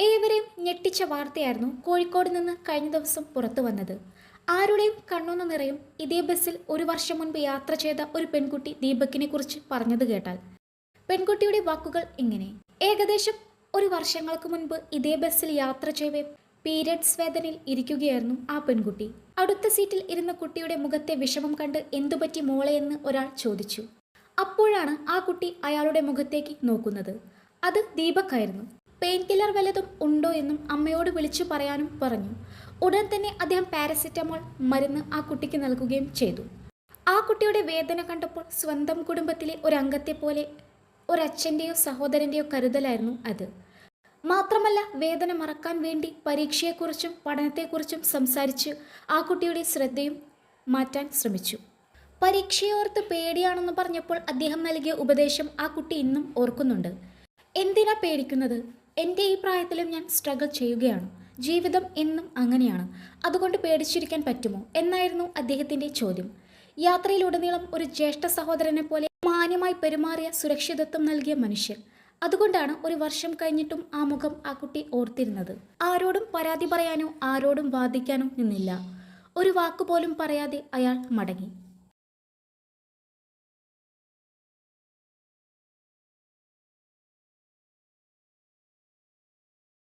ഏവരെയും ഞെട്ടിച്ച വാർത്തയായിരുന്നു കോഴിക്കോട് നിന്ന് കഴിഞ്ഞ ദിവസം പുറത്തു വന്നത്. ആരുടെയും കണ്ണൊന്നു നിറയും ഇതേ ബസ്സിൽ ഒരു വർഷം മുൻപ് യാത്ര ചെയ്ത ഒരു പെൺകുട്ടി ദീപക്കിനെ കുറിച്ച് പറഞ്ഞത് കേട്ടാൽ. പെൺകുട്ടിയുടെ വാക്കുകൾ ഇങ്ങനെ. ഏകദേശം ഒരു വർഷങ്ങൾക്ക് മുൻപ് ഇതേ ബസ്സിൽ യാത്ര ചെയ്യവേ പീരിയഡ്സ് വേദനയിൽ ഇരിക്കുകയായിരുന്നു ആ പെൺകുട്ടി. അടുത്ത സീറ്റിൽ ഇരുന്ന കുട്ടിയുടെ മുഖത്തെ വിഷമം കണ്ട് എന്തുപറ്റി മോളെ എന്ന് ഒരാൾ ചോദിച്ചു. അപ്പോഴാണ് ആ കുട്ടി അയാളുടെ മുഖത്തേക്ക് നോക്കുന്നത്. അത് ദീപക്കായിരുന്നു. പെയിൻ കില്ലർ വല്ലതും ഉണ്ടോ എന്നും അമ്മയോട് വിളിച്ചു പറയാനും പറഞ്ഞു. ഉടൻ തന്നെ അദ്ദേഹം പാരസെറ്റമോൾ മരുന്ന് ആ കുട്ടിക്ക് നൽകുകയും ചെയ്തു. ആ കുട്ടിയുടെ വേദന കണ്ടപ്പോൾ സ്വന്തം കുടുംബത്തിലെ ഒരു അംഗത്തെ പോലെ ഒരച്ഛന്റെയോ സഹോദരന്റെയോ കരുതലായിരുന്നു അത്. മാത്രമല്ല വേദന മറക്കാൻ വേണ്ടി പരീക്ഷയെക്കുറിച്ചും പഠനത്തെക്കുറിച്ചും സംസാരിച്ച് ആ കുട്ടിയുടെ ശ്രദ്ധയും മാറ്റാൻ ശ്രമിച്ചു. പരീക്ഷയോർത്ത് പേടിയാണെന്ന് പറഞ്ഞപ്പോൾ അദ്ദേഹം നൽകിയ ഉപദേശം ആ കുട്ടി ഇന്നും ഓർക്കുന്നുണ്ട്. എന്തിനാ പേടിക്കുന്നത്? എന്റെ ഈ പ്രായത്തിലും ഞാൻ സ്ട്രഗിൾ ചെയ്യുകയാണ്. ജീവിതം എന്നും അങ്ങനെയാണ്. അതുകൊണ്ട് പേടിച്ചിരിക്കാൻ പറ്റുമോ? എന്നായിരുന്നു അദ്ദേഹത്തിന്റെ ചോദ്യം. യാത്രയിലുടനീളം ഒരു ജ്യേഷ്ഠ സഹോദരനെ പോലെ മാന്യമായി പെരുമാറിയ സുരക്ഷിതത്വം നൽകിയ മനുഷ്യൻ. അതുകൊണ്ടാണ് ഒരു വർഷം കഴിഞ്ഞിട്ടും ആ മുഖം ആ കുട്ടി ഓർത്തിരുന്നത്. ആരോടും പരാതി പറയാനോ ആരോടും വാദിക്കാനോ നിന്നില്ല. ഒരു വാക്കുപോലും പറയാതെ അയാൾ മടങ്ങി.